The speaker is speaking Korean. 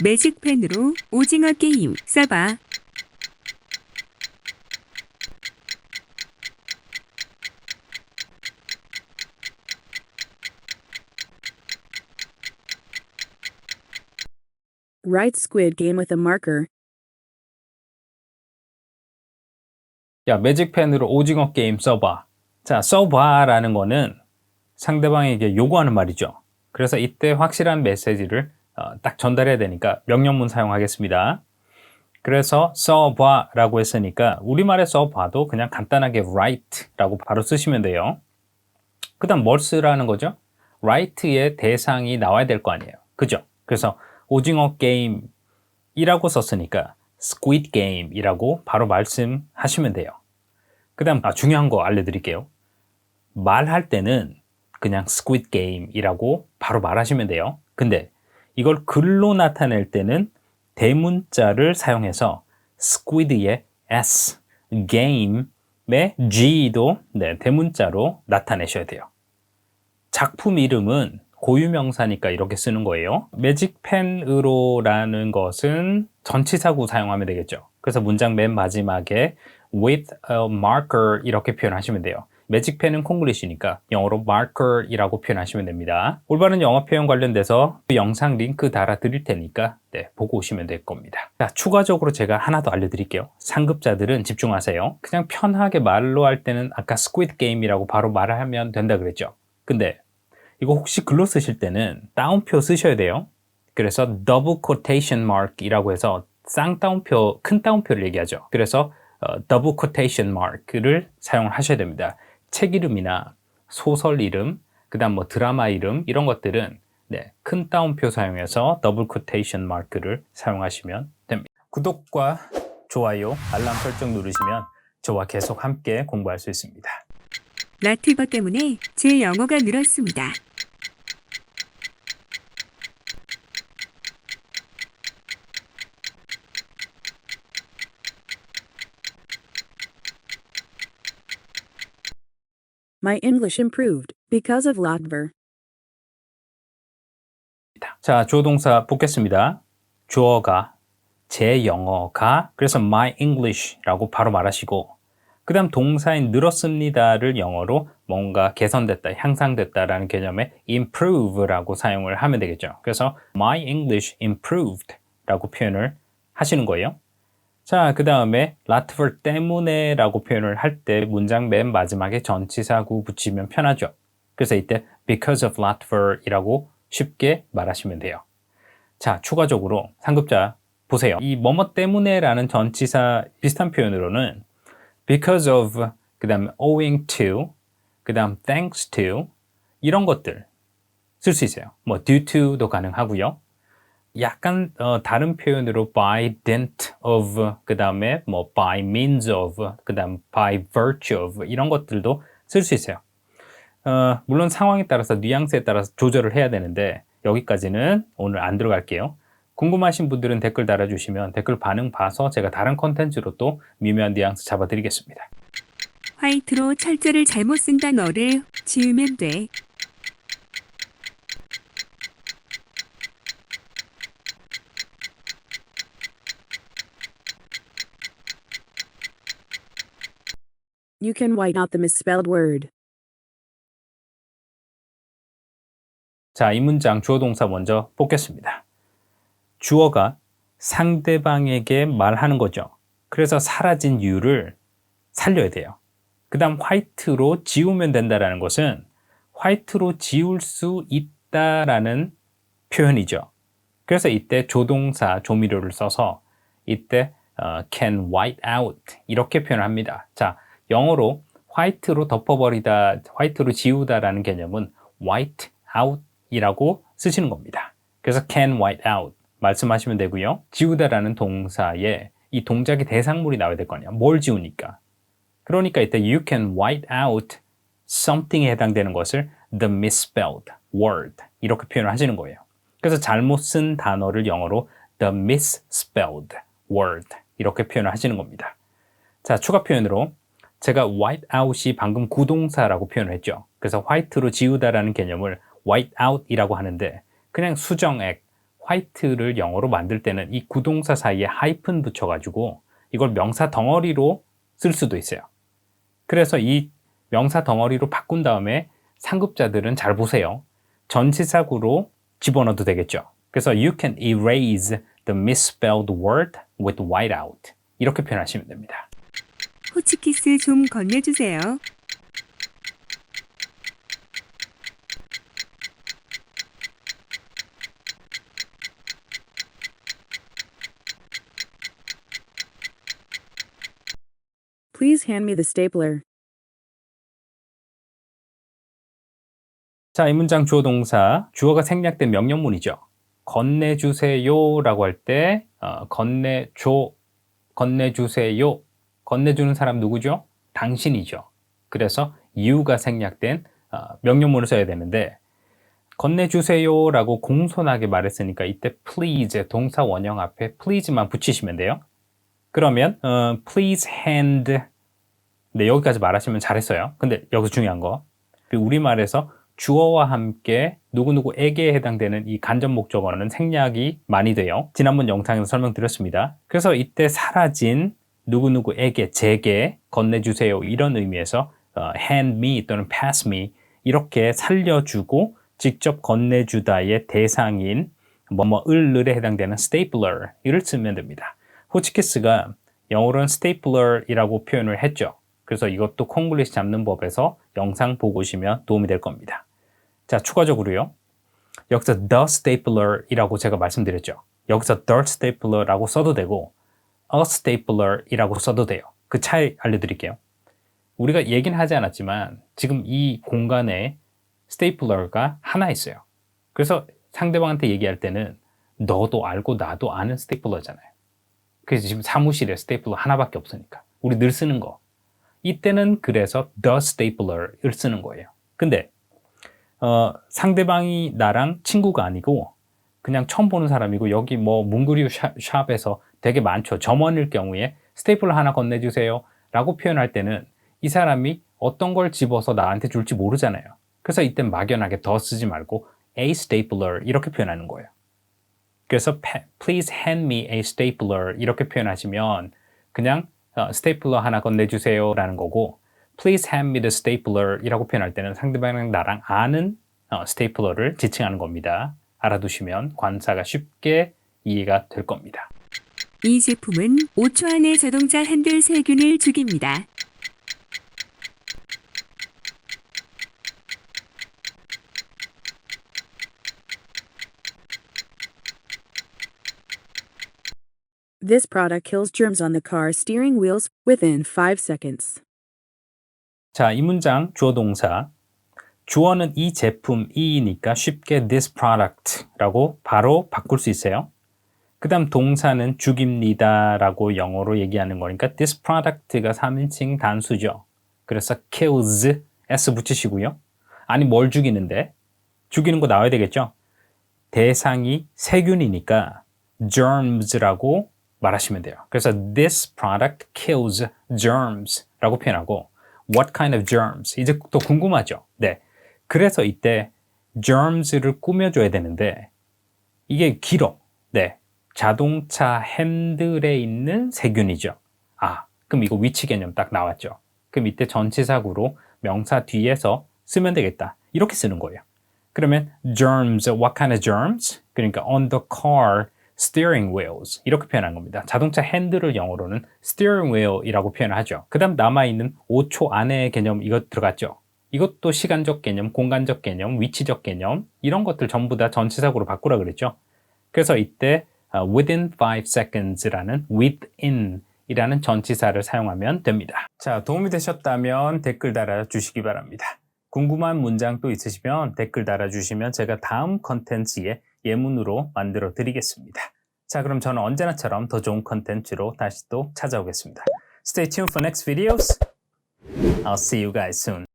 매직펜으로 오징어 게임 써봐. Write squid game with a marker. 야, 매직펜으로 오징어 게임 써봐. 자, 써봐라는 거는 상대방에게 요구하는 말이죠. 그래서 이때 확실한 메시지를 어, 딱 전달해야 되니까 명령문 사용하겠습니다. 그래서 써봐 라고 했으니까 우리말에 써봐도 그냥 간단하게 write라고 바로 쓰시면 돼요. 그 다음 뭘 쓰라는 거죠? write의 대상이 나와야 될 거 아니에요. 그죠? 그래서 오징어 게임이라고 썼으니까 squid game이라고 바로 말씀하시면 돼요. 그 다음 아, 중요한 거 알려드릴게요. 말할 때는 그냥 squid game이라고 바로 말하시면 돼요. 근데 이걸 글로 나타낼 때는 대문자를 사용해서 squid의 s, game의 g도 네, 대문자로 나타내셔야 돼요. 작품 이름은 고유명사니까 이렇게 쓰는 거예요. 매직펜으로라는 것은 전치사구 사용하면 되겠죠. 그래서 문장 맨 마지막에 with a marker 이렇게 표현하시면 돼요. 매직펜은 콩글리시니까 영어로 marker이라고 표현하시면 됩니다. 올바른 영어 표현 관련돼서 그 영상 링크 달아 드릴 테니까 네, 보고 오시면 될 겁니다. 자, 추가적으로 제가 하나 더 알려드릴게요. 상급자들은 집중하세요. 그냥 편하게 말로 할 때는 아까 squid game이라고 바로 말을 하면 된다 그랬죠. 근데 이거 혹시 글로 쓰실 때는 따옴표 쓰셔야 돼요. 그래서 double quotation mark이라고 해서 쌍따옴표, 큰 따옴표를 얘기하죠. 그래서 어, double quotation mark를 사용하셔야 됩니다. 책 이름이나 소설 이름, 그 다음 뭐 드라마 이름 이런 것들은 네, 큰 따옴표 사용해서 더블 quotation mark를 사용하시면 됩니다. 구독과 좋아요, 알람 설정 누르시면 저와 계속 함께 공부할 수 있습니다. 라티버 때문에 제 영어가 늘었습니다. My English improved because of Latver. 자, 주어 동사 뽑겠습니다. 주어가 제 영어가 그래서 my English라고 바로 말하시고 그 다음 동사인 늘었습니다를 영어로 뭔가 개선됐다, 향상됐다라는 개념의 improve라고 사용을 하면 되겠죠. 그래서 my English improved라고 표현을 하시는 거예요. 자, 그 다음에 라트벌 때문에 라고 표현을 할 때 문장 맨 마지막에 전치사구 붙이면 편하죠. 그래서 이때 because of Latver 이라고 쉽게 말하시면 돼요. 자, 추가적으로 상급자 보세요. 이 뭐뭐 때문에 라는 전치사 비슷한 표현으로는 because of, 그 다음 owing to, 그 다음 thanks to 이런 것들 쓸 수 있어요. 뭐 due to도 가능하고요. 약간 어, 다른 표현으로 by dint of 그 다음에 뭐 by means of 그 다음 by virtue of 이런 것들도 쓸 수 있어요. 어, 물론 상황에 따라서 뉘앙스에 따라서 조절을 해야 되는데 여기까지는 오늘 안 들어갈게요. 궁금하신 분들은 댓글 달아주시면 댓글 반응 봐서 제가 다른 컨텐츠로 또 미묘한 뉘앙스 잡아드리겠습니다. 화이트로 철자를 잘못 쓴 단어를 지우면 돼. You can white out the misspelled word. 자, 이 문장 주어 동사 먼저 뽑겠습니다. 주어가 상대방에게 말하는 거죠. 그래서 사라진 you를 살려야 돼요. 그 다음 화이트로 지우면 된다라는 것은 화이트로 지울 수 있다라는 표현이죠. 그래서 이때 조동사 조미료를 써서 이때 어, can white out 이렇게 표현합니다. 자, 영어로 화이트로 덮어버리다, 화이트로 지우다라는 개념은 white out 이라고 쓰시는 겁니다. 그래서 can white out 말씀하시면 되고요. 지우다라는 동사에 이 동작의 대상물이 나와야 될 거 아니야. 뭘 지우니까. 그러니까 이때 you can white out something에 해당되는 것을 the misspelled word 이렇게 표현을 하시는 거예요. 그래서 잘못 쓴 단어를 영어로 the misspelled word 이렇게 표현을 하시는 겁니다. 자, 추가 표현으로 제가 white out이 방금 구동사라고 표현을 했죠. 그래서 화이트로 지우다라는 개념을 white out이라고 하는데 그냥 수정액, 화이트를 영어로 만들 때는 이 구동사 사이에 하이픈 붙여가지고 이걸 명사 덩어리로 쓸 수도 있어요. 그래서 이 명사 덩어리로 바꾼 다음에 상급자들은 잘 보세요. 전치사구로 집어넣어도 되겠죠. 그래서 you can erase the misspelled word with whiteout. 이렇게 표현하시면 됩니다. 호치키스 좀 건네주세요. Please hand me the stapler. 자, 이 문장 주어 동사, 주어가 생략된 명령문이죠. 건네주세요라고 할 때, 어, 건네줘, 건네주세요. 건네주는 사람 누구죠? 당신이죠. 그래서 you가 생략된 어, 명령문을 써야 되는데, 건네주세요라고 공손하게 말했으니까 이때 please 동사 원형 앞에 please만 붙이시면 돼요. 그러면 어, please hand 네, 여기까지 말하시면 잘했어요. 근데 여기서 중요한 거 우리말에서 주어와 함께 누구누구에게 해당되는 이 간접 목적어는 생략이 많이 돼요. 지난번 영상에서 설명드렸습니다. 그래서 이때 사라진 누구누구에게 제게 건네주세요 이런 의미에서 어, hand me 또는 pass me 이렇게 살려주고 직접 건네주다의 대상인 뭐뭐을을에 해당되는 stapler을 쓰면 됩니다. 호치키스가 영어로는 stapler이라고 표현을 했죠. 그래서 이것도 콩글리시 잡는 법에서 영상 보고 오시면 도움이 될 겁니다. 자, 추가적으로요. 여기서 the stapler이라고 제가 말씀드렸죠. 여기서 the stapler라고 써도 되고 a stapler이라고 써도 돼요. 그 차이 알려드릴게요. 우리가 얘기는 하지 않았지만 지금 이 공간에 스테이플러가 하나 있어요. 그래서 상대방한테 얘기할 때는 너도 알고 나도 아는 스테이플러잖아요. 그래서 지금 사무실에 스테이플러 하나밖에 없으니까 우리 늘 쓰는 거. 이때는 그래서 the stapler을 쓰는 거예요. 근데 어, 상대방이 나랑 친구가 아니고 그냥 처음 보는 사람이고 여기 뭐 문구류 샵, 샵에서 되게 많죠. 점원일 경우에 스테이플러 하나 건네주세요 라고 표현할 때는 이 사람이 어떤 걸 집어서 나한테 줄지 모르잖아요. 그래서 이때 막연하게 더 쓰지 말고 a stapler 이렇게 표현하는 거예요. 그래서 please hand me a stapler 이렇게 표현하시면 그냥 어, 스테이플러 하나 건네주세요 라는 거고 please hand me the stapler 이라고 표현할 때는 상대방이랑 나랑 아는 어, 스테이플러를 지칭하는 겁니다. 알아두시면 관사가 쉽게 이해가 될 겁니다. 이 제품은 5초 안에 자동차 핸들 세균을 죽입니다. This product kills germs on the car steering wheels within 5 seconds. 자, 이 문장 주어 동사 주어는 이 제품 이니까 쉽게 this product라고 바로 바꿀 수 있어요. 그 다음 동사는 죽입니다 라고 영어로 얘기하는 거니까 this product가 3인칭 단수죠. 그래서 kills s 붙이시고요. 아니 뭘 죽이는데? 죽이는 거 나와야 되겠죠? 대상이 세균이니까 germs라고 말하시면 돼요. 그래서 this product kills germs 라고 표현하고 what kind of germs? 이제 또 궁금하죠? 네. 그래서 이때 germs를 꾸며줘야 되는데 이게 길어. 네. 자동차 핸들에 있는 세균이죠. 아, 그럼 이거 위치 개념 딱 나왔죠. 그럼 이때 전치사구로 명사 뒤에서 쓰면 되겠다. 이렇게 쓰는 거예요. 그러면 germs, what kind of germs? 그러니까 on the car steering wheels 이렇게 표현한 겁니다. 자동차 핸들을 영어로는 steering wheel이라고 표현하죠. 그 다음 남아있는 5초 안에 개념 이것 들어갔죠. 이것도 시간적 개념, 공간적 개념, 위치적 개념 이런 것들 전부 다 전치사구로 바꾸라 그랬죠. 그래서 이때 within 5 seconds라는 within 이라는 전치사를 사용하면 됩니다. 자, 도움이 되셨다면 댓글 달아주시기 바랍니다. 궁금한 문장 또 있으시면 댓글 달아주시면 제가 다음 컨텐츠에 예문으로 만들어 드리겠습니다. 자, 그럼 저는 언제나처럼 더 좋은 컨텐츠로 다시 또 찾아오겠습니다. Stay tuned for next videos. I'll see you guys soon.